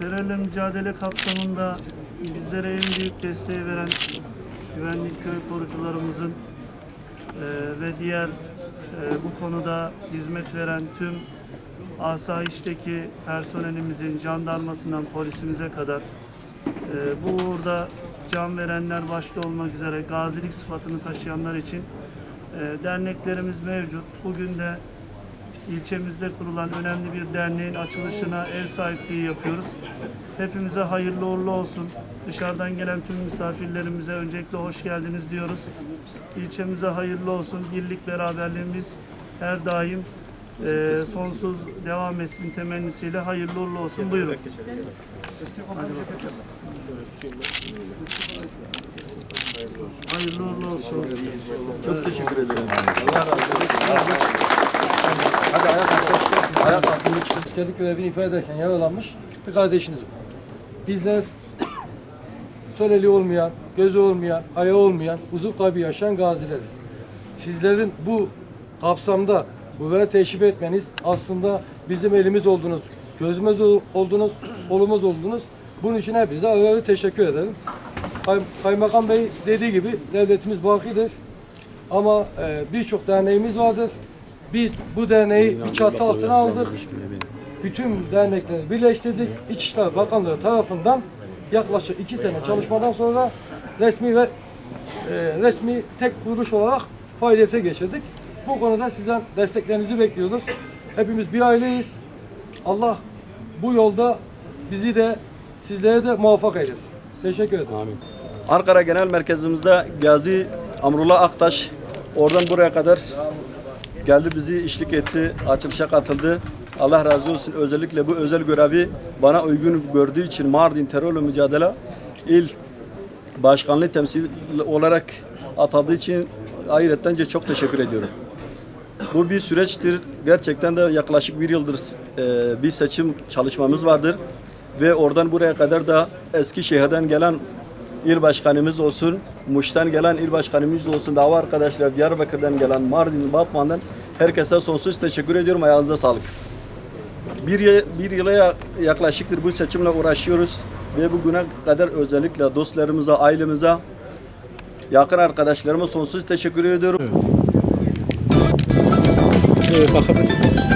Terörle mücadele kapsamında bizlere en büyük desteği veren güvenlik köy korucularımızın eee, ve diğer eee, bu konuda hizmet veren tüm asayişteki personelimizin jandarmasından polisimize kadar eee, bu uğurda can verenler başta olmak üzere gazilik sıfatını taşıyanlar için eee, derneklerimiz mevcut. Bugün de ilçemizde kurulan önemli bir derneğin açılışına ev sahipliği yapıyoruz. Hepimize hayırlı uğurlu olsun. Dışarıdan gelen tüm misafirlerimize öncelikle hoş geldiniz diyoruz. İlçemize hayırlı olsun. Birlik beraberliğimiz her daim eee, sonsuz devam etsin temennisiyle hayırlı uğurlu olsun. Buyurun. Hayırlı uğurlu olsun. Çok teşekkür ederim. Allah razı olsun. Hadi ayağa kalk. Ayağa kalk. Askerlik görevini ifade ederken yaralanmış bir kardeşiniz var. Bizler söleli olmayan, gözü olmayan, ayağı olmayan, uzuv kaybı yaşayan gazileriz. Sizlerin bu kapsamda buraya teşrif etmeniz aslında bizim elimiz oldunuz, gözümüz ol- oldunuz, kolumuz oldunuz. Bunun için hepinize ayrı ayrı teşekkür ederim. Kay- Kaymakam Bey dediği gibi devletimiz bakidir. Ama e, birçok derneğimiz vardır. Biz bu derneği bir çatı altına aldık bütün dernekleri birleştirdik. İçişleri Bakanlığı tarafından yaklaşık iki sene çalışmadan sonra resmi ve e, resmi tek kuruluş olarak faaliyete geçirdik. Bu konuda sizden desteklerinizi bekliyoruz. Hepimiz bir aileyiz. Allah bu yolda bizi de sizlere de muvaffak eylesin. Teşekkür ederim. Ankara Genel Merkezimizde Gazi Amrullah Aktaş oradan buraya kadar geldi bizi işlik etti, açılışa katıldı. Allah razı olsun. Özellikle bu özel görevi bana uygun gördüğü için Mardin Terörle Mücadele İl Başkanlığı temsil olarak atadığı için ayrıca çok teşekkür ediyorum. Bu bir süreçtir. Gerçekten de yaklaşık bir yıldır e, bir seçim çalışmamız vardır. Ve oradan buraya kadar da Eskişehir'den gelen il başkanımız olsun, Muş'tan gelen il başkanımız olsun, dava arkadaşlar Diyarbakır'dan gelen, Mardin, Batman'dan herkese sonsuz teşekkür ediyorum. Ayağınıza sağlık. Bir, bir yıla ya- yaklaşıktır bu seçimle uğraşıyoruz ve bugüne kadar özellikle dostlarımıza, ailemize, yakın arkadaşlarıma sonsuz teşekkür ediyorum. Şöyle de paja